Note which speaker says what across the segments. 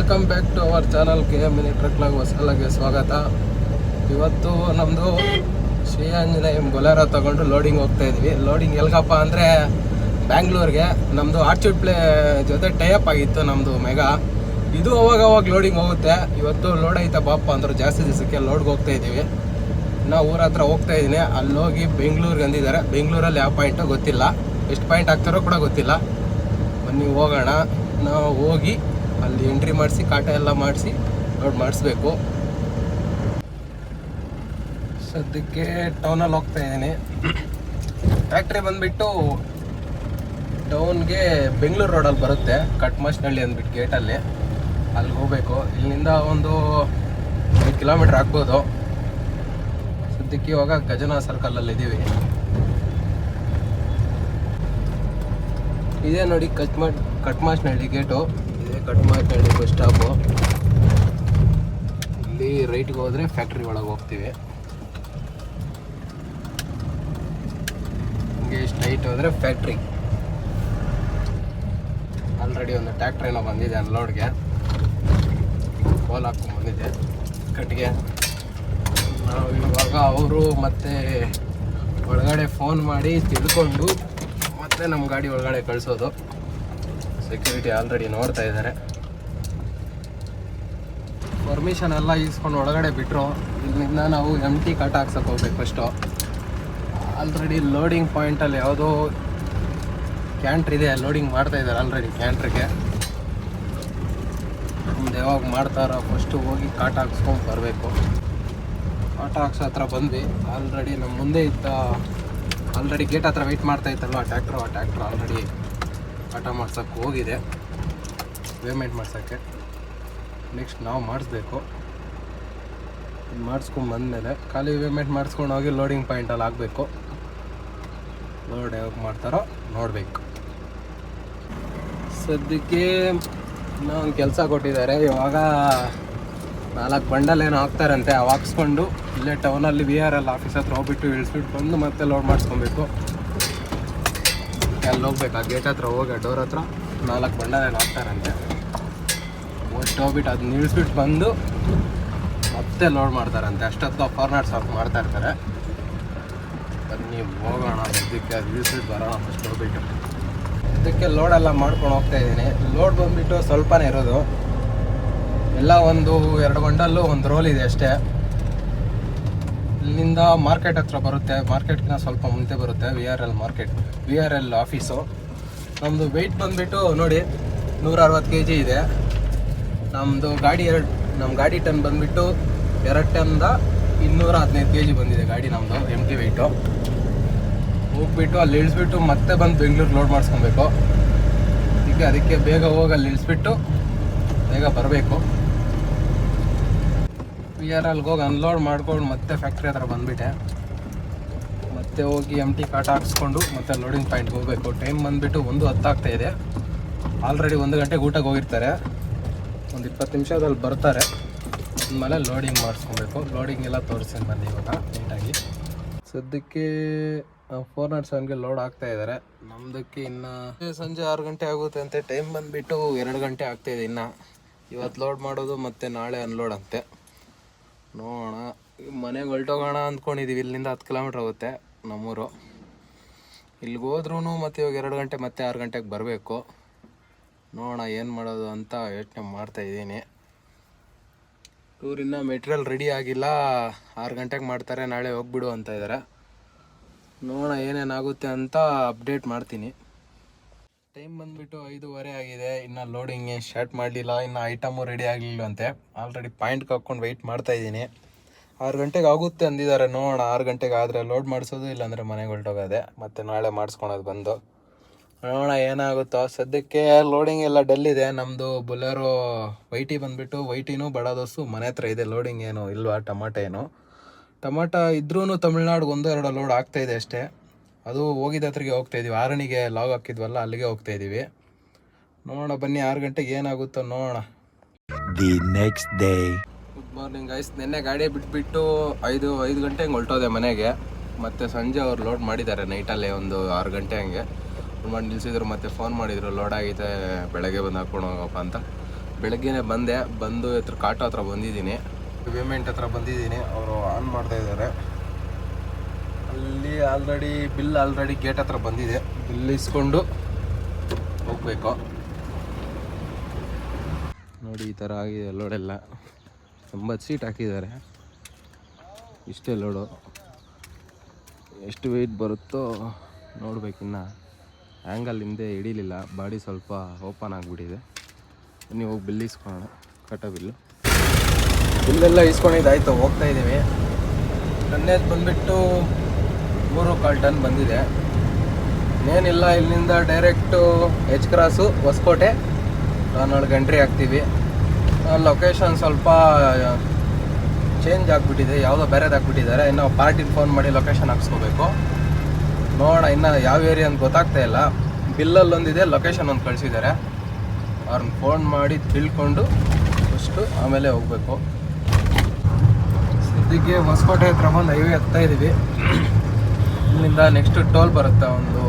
Speaker 1: Welcome back to our channel K M mini truck log ಹೊಸಲಾಗೆ ಸ್ವಾಗತ. ಇವತ್ತು ನಮ್ಮದು Shri Anjaneya Bolero ತಗೊಂಡು ಲೋಡಿಂಗ್ ಹೋಗ್ತಾ ಇದ್ವಿ. ಲೋಡಿಂಗ್ ಎಲ್ಗಪ್ಪ ಅಂದರೆ ಬ್ಯಾಂಗ್ಳೂರಿಗೆ ನಮ್ಮದು ಆರ್ಚುಡ್ ಪ್ಲೇ ಜೊತೆ ಟೈಅಪ್ ಆಗಿತ್ತು ನಮ್ಮದು ಮೆಗಾ ಇದು ಅವಾಗ ಅವಾಗ ಲೋಡಿಂಗ್ ಹೋಗುತ್ತೆ. ಇವತ್ತು ಲೋಡ್ ಐತೆ ಬಾಪ ಅಂದ್ರೆ ಜಾಸ್ತಿ ದಿವಸಕ್ಕೆ ಲೋಡ್ಗೆ ಹೋಗ್ತಾ ಇದ್ದೀವಿ ನಾವು ಊರ ಹತ್ರ ಹೋಗ್ತಾ ಇದ್ದೀನಿ ಅಲ್ಲಿ ಹೋಗಿ ಬೆಂಗಳೂರಿಗೆ ಅಂದಿದ್ದಾರೆ. ಬೆಂಗಳೂರಲ್ಲಿ ಯಾವ ಪಾಯಿಂಟು ಗೊತ್ತಿಲ್ಲ. ಎಷ್ಟು ಪಾಯಿಂಟ್ ಆಗ್ತಾರೋ ಕೂಡ ಗೊತ್ತಿಲ್ಲ. ಬನ್ನಿ ಹೋಗೋಣ. ನಾವು ಹೋಗಿ ಅಲ್ಲಿ ಎಂಟ್ರಿ ಮಾಡಿಸಿ, ಕಾಟ ಎಲ್ಲ ಮಾಡಿಸಿ, ಅವ್ರು ಮಾಡಿಸ್ಬೇಕು. ಸದ್ಯಕ್ಕೆ ಟೌನಲ್ಲಿ ಹೋಗ್ತಾ ಇದ್ದೀನಿ. ಫ್ಯಾಕ್ಟ್ರಿ ಬಂದುಬಿಟ್ಟು ಟೌನ್ಗೆ ಬೆಂಗಳೂರು ರೋಡಲ್ಲಿ ಬರುತ್ತೆ ಕಟ್ಮಸ್ನಳ್ಳಿ ಅಂದ್ಬಿಟ್ಟು ಗೇಟಲ್ಲಿ ಅಲ್ಲಿ. ಹೋಗ್ಬೇಕು. ಇಲ್ಲಿಂದ ಒಂದು ಐದು ಕಿಲೋಮೀಟ್ರ್ ಆಗ್ಬೋದು. ಸದ್ಯಕ್ಕೆ ಇವಾಗ ಗಜನಾ ಸರ್ಕಲಲ್ಲಿ ಇದ್ದೀವಿ ಇದೇ ನೋಡಿ ಕಟ್ಮ ಕಟ್ಮಾಸ್ನಹಳ್ಳಿ ಗೇಟು ಇದೇ ಮಾಡ್ಕೊಳ್ಳಿ ಬಸ್ ಸ್ಟಾಪು. ಇಲ್ಲಿ ರೈಟ್ಗೆ ಹೋದರೆ ಫ್ಯಾಕ್ಟ್ರಿ ಒಳಗೆ ಹೋಗ್ತೀವಿ. ಹಿಂಗೆ ಸ್ಟ್ರೈಟ್ ಹೋದರೆ ಫ್ಯಾಕ್ಟ್ರಿ. ಆಲ್ರೆಡಿ ಒಂದು ಟ್ಯಾಕ್ಟ್ರ್ ಏನೋ ಬಂದಿದೆ ಅನ್ಲೋಡ್ಗೆ. ಕೋಲ್ ಹಾಕ್ಕೊಂಡು ಬಂದಿದೆ. ಕಟ್ಟಿಗೆ ನಾವು ಇವಾಗ ಅವರು ಮತ್ತೆ ಒಳಗಡೆ ಫೋನ್ ಮಾಡಿ ತಿಳ್ಕೊಂಡು ಮತ್ತೆ ನಮ್ಮ ಗಾಡಿ ಒಳಗಡೆ ಕಳಿಸೋದು. ಸೆಕ್ಯೂರಿಟಿ ಆಲ್ರೆಡಿ ನೋಡ್ತಾ ಇದ್ದಾರೆ ಪರ್ಮಿಷನ್ ಎಲ್ಲ ಇಸ್ಕೊಂಡು ಒಳಗಡೆ ಬಿಟ್ಟರು ಇಲ್ಲಿಂದ ನಾವು ಎಂ ಟಿ ಕಟ್ ಹಾಕ್ಸಕ್ಕೆ ಹೋಗ್ಬೇಕು ಫಸ್ಟು ಆಲ್ರೆಡಿ ಲೋಡಿಂಗ್ ಪಾಯಿಂಟಲ್ಲಿ ಯಾವುದೋ ಕ್ಯಾಂಟ್ರ್ ಇದೆ ಲೋಡಿಂಗ್ ಮಾಡ್ತಾ ಇದ್ದಾರೆ ಆಲ್ರೆಡಿ ಕ್ಯಾಂಟ್ರಿಗೆ ಮುಂದೆ ಯಾವಾಗ ಮಾಡ್ತಾರೋ ಫಸ್ಟು ಹೋಗಿ ಕಾಟ ಹಾಕ್ಸ್ಕೊಂಡು ಬರಬೇಕು. ಕಾಟ ಹಾಕ್ಸೋ ಹತ್ರ ಬಂದ್ವಿ. ಆಲ್ರೆಡಿ ನಮ್ಮ ಮುಂದೆ ಇದ್ದ ಆಲ್ರೆಡಿ ಗೇಟ್ ಹತ್ರ ವೆಯ್ಟ್ ಮಾಡ್ತಾ ಇತ್ತಲ್ವ? ಟ್ಯಾಕ್ಟ್ರು ಆ ಟ್ಯಾಕ್ಟ್ರು ಆಲ್ರೆಡಿ ಕಾಟ ಮಾಡ್ಸೋಕ್ಕೆ ಹೋಗಿದೆ. ಪೇಮೆಂಟ್ ಮಾಡ್ಸೋಕ್ಕೆ. ನೆಕ್ಸ್ಟ್ ನಾವು ಮಾಡಿಸ್ಬೇಕು. ಮಾಡಿಸ್ಕೊಂಡು ಬಂದಮೇಲೆ ಖಾಲಿ ಪೇಮೆಂಟ್ ಮಾಡಿಸ್ಕೊಂಡು ಹೋಗಿ ಲೋಡಿಂಗ್ ಪಾಯಿಂಟಲ್ಲಿ ಆಗಬೇಕು ಲೋಡ್ ಯಾವಾಗ ಮಾಡ್ತಾರೋ ನೋಡಬೇಕು. ಸದ್ಯಕ್ಕೆ ಒಂದು ಕೆಲಸ ಕೊಟ್ಟಿದ್ದಾರೆ. ಇವಾಗ ನಾಲ್ಕು ಬಂಡಲ್ ಏನೋ ಹಾಕ್ತಾರಂತೆ. ಅವು ಹಾಕ್ಸ್ಕೊಂಡು ಇಲ್ಲೇ ಟೌನಲ್ಲಿ ವಿ ಆರ್ ಎಲ್ ಆಫೀಸ್ ಹತ್ರ ಹೋಗ್ಬಿಟ್ಟು ಇಳಿಸ್ಬಿಟ್ಟು ಬಂದು ಮತ್ತೆ ಲೋಡ್ ಮಾಡಿಸ್ಕೊಬೇಕು. ಅಲ್ಲಿ ಹೋಗ್ಬೇಕು? ಆ ಗೇಟ್ ಹತ್ರ ಹೋಗಿ ಡೋರ್ ಹತ್ರ ನಾಲ್ಕು ಏನೋ ಹಾಕ್ತಾರಂತೆ. ಒಟ್ಟು ಹೋಗ್ಬಿಟ್ಟು ಅದು ನಿಲ್ಸ್ಬಿಟ್ಟು ಬಂದು ಮತ್ತೆ ಲೋಡ್ ಮಾಡ್ತಾರಂತೆ. ಅಷ್ಟೊತ್ತು ಫಾರ್ನರ್ಸ್ ಆಫ್ ಮಾಡ್ತಾ ಇರ್ತಾರೆ. ಬನ್ನಿ, ಹೋಗೋಣ. ಇದಕ್ಕೆ ಅದು ಇಳಿಸ್ಬಿಟ್ಟು ಬರೋಣ ಫಸ್ಟ್ ಹೋಗ್ಬಿಟ್ಟು. ಇದಕ್ಕೆ ಲೋಡೆಲ್ಲ ಮಾಡ್ಕೊಂಡು ಹೋಗ್ತಾ ಇದ್ದೀನಿ. ಲೋಡ್ ಬಂದ್ಬಿಟ್ಟು ಸ್ವಲ್ಪನೇ ಇರೋದು. ಎಲ್ಲ ಒಂದು ಎರಡು ಗಂಟಲ್ಲೂ ಒಂದು ರೋಲ್ ಇದೆ ಅಷ್ಟೇ. ಇಲ್ಲಿಂದ ಮಾರ್ಕೆಟ್ ಹತ್ರ ಬರುತ್ತೆ. ಮಾರ್ಕೆಟ್ಗಿನ ಸ್ವಲ್ಪ ಮುಂದೆ ಬರುತ್ತೆ. V R L market. V R L office. ನಮ್ಮದು ವೆಯ್ಟ್ ಬಂದುಬಿಟ್ಟು ನೋಡಿ ನೂರ ಅರವತ್ತು ಕೆ ಜಿ ಇದೆ. ನಮ್ಮದು ಗಾಡಿ ಎರಡು ನಮ್ಮ ಗಾಡಿ ಟನ್ ಬಂದುಬಿಟ್ಟು ಎರಡು ಟನ್ದ ಇನ್ನೂರ ಹದಿನೈದು ಕೆ ಜಿ ಬಂದಿದೆ ಗಾಡಿ ನಮ್ಮದು ಎಂ ಟಿ ವೆಯ್ಟು ಹೋಗ್ಬಿಟ್ಟು ಅಲ್ಲಿ ಇಳಿಸ್ಬಿಟ್ಟು ಮತ್ತೆ ಬಂದು ಬೆಂಗಳೂರು ಲೋಡ್ ಮಾಡಿಸ್ಕೊಬೇಕು. ಅದಕ್ಕೆ ಅದಕ್ಕೆ ಬೇಗ ಹೋಗಿ ಅಲ್ಲಿ ಇಳಿಸ್ಬಿಟ್ಟು ಬೇಗ ಬರಬೇಕು. ಪಿ ಆರ್ ಅಲ್ಲಿ ಹೋಗಿ ಅನ್ಲೋಡ್ ಮಾಡ್ಕೊಂಡು ಮತ್ತೆ ಫ್ಯಾಕ್ಟ್ರಿ ಹತ್ರ ಬಂದುಬಿಟ್ಟೆ. ಮತ್ತೆ ಹೋಗಿ ಎಂ ಟಿ ಕಾಟ ಹಾಕ್ಸ್ಕೊಂಡು ಮತ್ತೆ ಲೋಡಿಂಗ್ ಪಾಯಿಂಟ್ಗೆ ಹೋಗಬೇಕು. ಟೈಮ್ ಬಂದುಬಿಟ್ಟು ಒಂದು ಹತ್ತಾಗ್ತಾ ಇದೆ. ಆಲ್ರೆಡಿ ಒಂದು ಗಂಟೆಗೆ ಊಟಕ್ಕೆ ಹೋಗಿರ್ತಾರೆ. ಒಂದು ಇಪ್ಪತ್ತು ನಿಮಿಷದಲ್ಲಿ ಬರ್ತಾರೆ. ಆಮೇಲೆ ಲೋಡಿಂಗ್ ಮಾಡಿಸ್ಕೊಬೇಕು. ಲೋಡಿಂಗ್ ಎಲ್ಲ ತೋರಿಸ್ತೀನಿ ಬನ್ನಿ ಇವಾಗ ನೀಟಾಗಿ ಸದ್ಯಕ್ಕೆ ಫೋರ್ ನಾಟ್ ಸೆವೆನ್ಗೆ ಲೋಡ್ ಆಗ್ತಾ ಇದ್ದಾರೆ ನಮ್ದಕ್ಕೆ ಇನ್ನು ಸಂಜೆ ಆರು ಗಂಟೆ ಆಗುತ್ತೆ ಅಂತೆ. ಟೈಮ್ ಬಂದುಬಿಟ್ಟು ಎರಡು ಗಂಟೆ ಆಗ್ತಾಯಿದೆ ಇನ್ನು. ಇವತ್ತು ಲೋಡ್ ಮಾಡೋದು ಮತ್ತು ನಾಳೆ ಅನ್ಲೋಡ್ ಅಂತೆ. ನೋಡೋಣ. ಮನೆಗೆ ಹೊಲ್ಟೋಗೋಣ ಅಂದ್ಕೊಂಡಿದ್ದೀವಿ ಇಲ್ಲಿಂದ ಹತ್ತು ಕಿಲೋಮೀಟ್ರ್ ಆಗುತ್ತೆ ನಮ್ಮೂರು. ಇಲ್ಲಿಗೆ ಹೋದ್ರೂ ಮತ್ತು ಇವಾಗ ಎರಡು ಗಂಟೆ, ಮತ್ತೆ ಆರು ಗಂಟೆಗೆ ಬರಬೇಕು. ನೋಡೋಣ ಏನು ಮಾಡೋದು ಅಂತ ಯೋಚನೆ ಮಾಡ್ತಾ ಇದ್ದೀನಿ. ಇವ್ರಿನ್ನ ಮೆಟೀರಿಯಲ್ ರೆಡಿ ಆಗಿಲ್ಲ. ಆರು ಗಂಟೆಗೆ ಮಾಡ್ತಾರೆ. ನಾಳೆ ಹೋಗ್ಬಿಡು ಅಂತ ಇದ್ದಾರೆ ನೋಡೋಣ ಏನೇನಾಗುತ್ತೆ ಅಂತ ಅಪ್ಡೇಟ್ ಮಾಡ್ತೀನಿ. ಟೈಮ್ ಬಂದ್ಬಿಟ್ಟು ಐದೂವರೆ ಆಗಿದೆ. ಇನ್ನು ಲೋಡಿಂಗ್ ಸ್ಟಾರ್ಟ್ ಮಾಡಲಿಲ್ಲ. ಇನ್ನು ಐಟಮು ರೆಡಿ ಆಗಲಿಲ್ಲ ಅಂತೆ ಆಲ್ರೆಡಿ ಪಾಯಿಂಟ್ಗೆ ಹಾಕ್ಕೊಂಡು ವೆಯ್ಟ್ ಮಾಡ್ತಾ ಇದ್ದೀನಿ. ಆರು ಗಂಟೆಗೆ ಆಗುತ್ತೆ ಅಂದಿದ್ದಾರೆ. ನೋಡೋಣ. ಆರು ಗಂಟೆಗೆ ಆದರೆ ಲೋಡ್ ಮಾಡಿಸೋದು ಇಲ್ಲಾಂದರೆ ಮನೆಗೆ ಹೊರಟೋಗೋದೆ. ಮತ್ತು ನಾಳೆ ಮಾಡಿಸ್ಕೊಳೋದು ಬಂದು. ನೋಡೋಣ ಏನಾಗುತ್ತೋ. ಸದ್ಯಕ್ಕೆ ಲೋಡಿಂಗ್ ಎಲ್ಲ ಡಲ್ ಇದೆ. ನಮ್ಮದು ಬುಲೆರೋ ವೈಟಿ ಬಂದುಬಿಟ್ಟು ವೈಟಿನೂ ಬಡಾದೋಸು ಮನೆ ಹತ್ರ ಇದೆ. ಲೋಡಿಂಗ್ ಏನು ಇಲ್ವಾ? ಟಮಾಟೆ ಏನು. ಟಮಾಟ ಇದ್ರೂ ತಮಿಳ್ನಾಡಿಗೆ ಒಂದು ಎರಡು ಲೋಡ್ ಆಗ್ತಾ ಇದೆ ಅಷ್ಟೇ. ಅದು ಹೋಗಿದ್ದ ಹತ್ರಗೆ ಹೋಗ್ತಾ ಇದೀವಿ ಆರಣಿಗೆ ಲಾಗ್ ಹಾಕಿದ್ವಲ್ಲ ಅಲ್ಲಿಗೆ ಹೋಗ್ತಾ ಇದೀವಿ ನೋಡೋಣ ಬನ್ನಿ ಆರು ಗಂಟೆಗೆ ಏನಾಗುತ್ತೋ ನೋಡೋಣ.
Speaker 2: The next day
Speaker 1: good morning guys ನಿನ್ನೆ ಗಾಡಿ ಬಿಟ್ಬಿಟ್ಟು ಐದು ಐದು ಗಂಟೆ ಹಂಗೆ ಹೊಲ್ಟೋದೆ ಮನೆಗೆ. ಮತ್ತು ಸಂಜೆ ಅವ್ರು ಲೋಡ್ ಮಾಡಿದ್ದಾರೆ ನೈಟಲ್ಲೇ ಒಂದು ಆರು ಗಂಟೆ ಹಂಗೆ. ಮಾಡಿ ನಿಲ್ಸಿದ್ರು ಮತ್ತೆ ಫೋನ್ ಮಾಡಿದ್ರು ಲೋಡ್ ಆಗೈತೆ ಬೆಳಗ್ಗೆ ಬಂದು ಹಾಕೊಂಡು ಹೋಗಪ್ಪ ಅಂತ. ಬೆಳಗ್ಗೆನೆ ಬಂದೆ ಬಂದು ಹತ್ರ ಕಾಟೋ ಹತ್ರ ಬಂದಿದ್ದೀನಿ. ಪೇಮೆಂಟ್ ಹತ್ರ ಬಂದಿದ್ದೀನಿ. ಅವರು ಆನ್ ಮಾಡ್ತಾ ಇದ್ದಾರೆ. ಅಲ್ಲಿ ಆಲ್ರೆಡಿ ಬಿಲ್ ಆಲ್ರೆಡಿ ಗೇಟ್ ಹತ್ರ ಬಂದಿದೆ. ಬಿಲ್ ಇಸ್ಕೊಂಡು ಹೋಗ್ಬೇಕು. ನೋಡಿ ಈ ಥರ ಆಗಿದೆ ಲೋಡೆಲ್ಲ ಎಂಬತ್ತು ಸೀಟ್ ಹಾಕಿದ್ದಾರೆ. ಇಷ್ಟೇ ಲೋಡು ಎಷ್ಟು ವೆಯ್ಟ್ ಬರುತ್ತೋ ನೋಡ್ಬೇಕಿನ್ನ ಆ್ಯಂಗಲ್ ಹಿಂದೆ ಹಿಡೀಲಿಲ್ಲ. ಬಾಡಿ ಸ್ವಲ್ಪ ಓಪನ್ ಆಗಿಬಿಟ್ಟಿದೆ. ನೀವು ಹೋಗಿ ಬಿಲ್ ಇಸ್ಕೊಳ್ಳೋಣ. ಕಟ್ಟ ಬಿಲ್ಲು ಬಿಲ್ಲೆಲ್ಲ ಇಸ್ಕೊಂಡಿದ್ದಾಯ್ತು. ಹೋಗ್ತಾ ಇದ್ದೀವಿ. ನನ್ನೇದು ಬಂದುಬಿಟ್ಟು ಮೂರು ಕಾಲ್ ಟನ್ ಬಂದಿದೆ. ಏನಿಲ್ಲ, ಇಲ್ಲಿಂದ ಡೈರೆಕ್ಟು ಎಚ್ ಕ್ರಾಸು ಹೊಸಕೋಟೆ. ನಾಲ್ಕು ಎಂಟ್ರಿ ಆಗ್ತೀವಿ. ಲೊಕೇಶನ್ ಸ್ವಲ್ಪ ಚೇಂಜ್ ಆಗಿಬಿಟ್ಟಿದೆ, ಯಾವುದೋ ಬೇರೆದು ಹಾಕ್ಬಿಟ್ಟಿದ್ದಾರೆ ಇನ್ನು ಪಾರ್ಟಿಗೆ ಫೋನ್ ಮಾಡಿ ಲೊಕೇಶನ್ ಹಾಕ್ಸ್ಕೋಬೇಕು. ನೋಡೋಣ, ಇನ್ನು ಯಾವ ಏರಿಯಾ ಅಂತ ಗೊತ್ತಾಗ್ತಾ ಇಲ್ಲ. ಬಿಲ್ಲಲ್ಲಿ ಒಂದಿದೆ ಲೊಕೇಶನ್ ಒಂದು ಕಳಿಸಿದ್ದಾರೆ. ಅವ್ರನ್ನ ಫೋನ್ ಮಾಡಿ ತಿಳ್ಕೊಂಡು ಫಸ್ಟು ಆಮೇಲೆ ಹೋಗಬೇಕು. ಸದ್ಯಕ್ಕೆ ಹೊಸಕೋಟೆ ಹತ್ರ ಬಂದು ಹೈವೇ ಹತ್ತಾ ಇದ್ದೀವಿ ಇಲ್ಲಿಂದ ನೆಕ್ಸ್ಟ್ ಟೋಲ್ ಬರುತ್ತೆ, ಒಂದು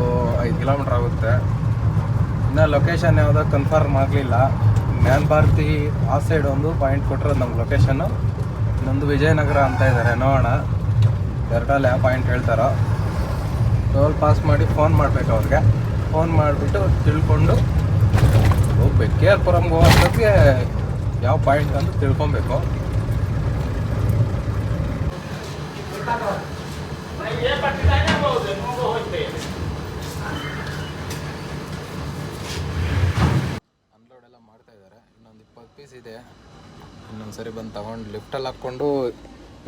Speaker 1: ಐದು ಕಿಲೋಮೀಟ್ರ್ ಆಗುತ್ತೆ. ಇನ್ನು ಲೊಕೇಶನ್ ಯಾವುದೋ ಕನ್ಫರ್ಮ್ ಆಗಲಿಲ್ಲ. ಮ್ಯಾನ್ ಭಾರತಿ ಆ ಸೈಡ್ ಒಂದು ಪಾಯಿಂಟ್ ಕೊಟ್ಟರೆ ನಮ್ಮ ಲೊಕೇಶನ್ನು ಇನ್ನೊಂದು ವಿಜಯನಗರ ಅಂತ ಇದ್ದಾರೆ ನೋಡೋಣ. ಎರಡಲ್ಲಿ ಯಾವ ಪಾಯಿಂಟ್ ಹೇಳ್ತಾರೋ. ಟೋಲ್ ಪಾಸ್ ಮಾಡಿ ಫೋನ್ ಮಾಡಬೇಕು ಅವ್ರಿಗೆ. ಫೋನ್ ಮಾಡಿಬಿಟ್ಟು ತಿಳ್ಕೊಂಡು ಹೋಗ್ಬೇಕು. ಕೆ ಆರ್ ಪುರಮ್ಗೆ ಹೋಗೋದಕ್ಕೆ ಯಾವ ಪಾಯಿಂಟ್ ಅಂತ ತಿಳ್ಕೊಬೇಕು. ಅನ್ಲೋಡ್ ಪೀಸ್ ಇದೆ. ಇನ್ನೊಂದು ಸರಿ ಬಂದು ತಗೊಂಡು ಲಿಫ್ಟಲ್ಲಿ ಹಾಕ್ಕೊಂಡು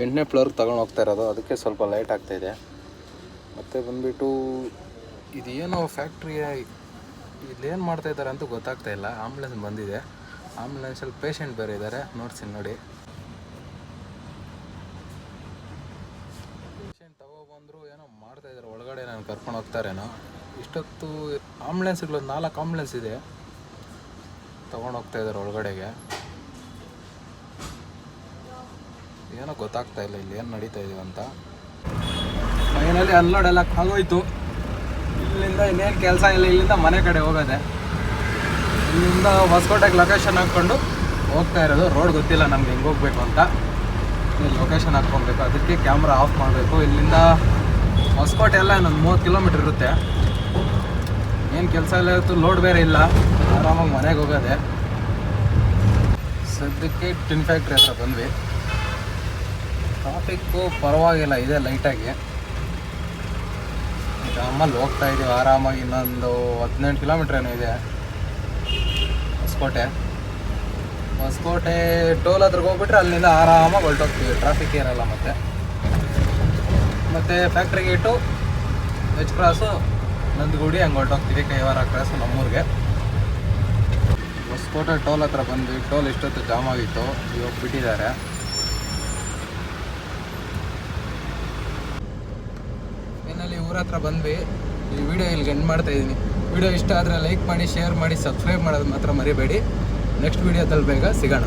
Speaker 1: ಎಂಟನೇ ಫ್ಲೋರ್ಗೆ ತಗೊಂಡು ಹೋಗ್ತಾ ಇರೋದು. ಅದಕ್ಕೆ ಸ್ವಲ್ಪ ಲೈಟ್ ಆಗ್ತಾ ಇದೆ. ಮತ್ತು ಬಂದುಬಿಟ್ಟು ಇದೇನೋ ಫ್ಯಾಕ್ಟ್ರಿಯ ಇಲ್ಲೇನು ಮಾಡ್ತಾ ಇದ್ದಾರೆ ಅಂತ ಗೊತ್ತಾಗ್ತಾ ಇಲ್ಲ. ಆಂಬುಲೆನ್ಸ್ ಬಂದಿದೆ. ಆಂಬುಲೆನ್ಸಲ್ಲಿ ಪೇಷಂಟ್ ಬೇರೆ ಇದ್ದಾರೆ. ನೋಡ್ತೀನಿ ನೋಡಿ. ಪೇಷಂಟ್ ತಗೊಬಂದ್ರು ಏನೋ ಮಾಡ್ತಾ ಇದ್ದಾರೆ. ಒಳಗಡೆ ನಾನು ಕರ್ಕೊಂಡು ಹೋಗ್ತಾರೇನೋ ಇಷ್ಟೊತ್ತು ಆಂಬುಲೆನ್ಸ್ಗಳು ನಾಲ್ಕು ಆಂಬುಲೆನ್ಸ್ ಇದೆ. ತಗೊಂಡು ಹೋಗ್ತಾ ಇದ್ದಾರೆ ಒಳಗಡೆಗೆ. ಏನೋ ಗೊತ್ತಾಗ್ತಾ ಇಲ್ಲ ಇಲ್ಲಿ ಏನು ನಡೀತಾ ಇದೀವಿ ಅಂತ. ಫೈನಲಿ ಅನ್ಲೋಡ್ ಎಲ್ಲ ಆಗೋಯ್ತು. ಇಲ್ಲಿಂದ ಇನ್ನೇನು ಕೆಲಸ ಇಲ್ಲ, ಇಲ್ಲಿಂದ ಮನೆ ಕಡೆ ಹೋಗೋದೆ. ಇಲ್ಲಿಂದ ಹೊಸಕೋಟೆಗೆ ಲೊಕೇಶನ್ ಹಾಕ್ಕೊಂಡು ಹೋಗ್ತಾ ಇರೋದು. ರೋಡ್ ಗೊತ್ತಿಲ್ಲ ನಮ್ಗೆ ಹೆಂಗೆ ಹೋಗ್ಬೇಕು ಅಂತ. ಇಲ್ಲಿ ಲೊಕೇಶನ್ ಹಾಕ್ಕೊಬೇಕು. ಅದಕ್ಕೆ ಕ್ಯಾಮ್ರಾ ಆಫ್ ಮಾಡಬೇಕು. ಇಲ್ಲಿಂದ ಹೊಸಕೋಟೆ ಎಲ್ಲ ಇನ್ನೊಂದು ಮೂವತ್ತು ಕಿಲೋಮೀಟ್ರ್ ಇರುತ್ತೆ. ಏನು ಕೆಲಸ ಇಲ್ಲ ಇವತ್ತು ಲೋಡ್ ಬೇರೆ ಇಲ್ಲ. ಆರಾಮಾಗಿ ಮನೆಗೆ ಹೋಗೋದೆ. ಸದ್ಯಕ್ಕೆ ಟಿನ್ ಫ್ಯಾಕ್ಟ್ರಿ ಹತ್ರ ಬಂದ್ವಿ. ಟ್ರಾಫಿಕ್ಕು ಪರವಾಗಿಲ್ಲ, ಇದೆ ಲೈಟಾಗಿ ಜಾಮಲ್ಲಿ ಹೋಗ್ತಾ ಇದ್ದೀವಿ ಆರಾಮಾಗಿ ಇನ್ನೊಂದು ಹದಿನೆಂಟು ಕಿಲೋಮೀಟ್ರ್ ಏನೋ ಇದೆ. ಹೊಸಕೋಟೆ. ಹೊಸಕೋಟೆ ಟೋಲ್ ಹತ್ರಕ್ಕೆ ಹೋಗ್ಬಿಟ್ರೆ ಅಲ್ಲಿಂದ ಆರಾಮಾಗಿ ಹೊರಟೋಗ್ತೀವಿ. ಟ್ರಾಫಿಕ್ ಇರಲ್ಲ ಮತ್ತೆ. ಮತ್ತು factory gate H cross Nandagudi ಹಂಗೆ ಹೊರಟೋಗ್ತೀವಿ ಕೈವಾರ ಕ್ರಾಸು ನಮ್ಮೂರಿಗೆ. ಹೊಸಕೋಟೆ ಟೋಲ್ ಹತ್ರ ಬಂದ್ವಿ, ಟೋಲ್ ಇಷ್ಟೊತ್ತು ಜಾಮ್ ಆಗಿತ್ತು, ಇವಾಗ ಬಿಟ್ಟಿದ್ದಾರೆ. ಇನ್ನಲ್ಲಿ ಊರ ಹತ್ರ ಬಂದ್ವಿ, ಈ ವಿಡಿಯೋ ಇಲ್ಲಿ ಎಂಡ್ ಮಾಡ್ತಾ ಇದ್ದೀನಿ. ವಿಡಿಯೋ ಇಷ್ಟ ಆದರೆ ಲೈಕ್ ಮಾಡಿ ಶೇರ್ ಮಾಡಿ ಸಬ್ಸ್ಕ್ರೈಬ್ ಮಾಡೋದು ಮಾತ್ರ ಮರಿಬೇಡಿ. ನೆಕ್ಸ್ಟ್ ವಿಡಿಯೋದಲ್ಲಿ ಬೇಗ ಸಿಗೋಣ.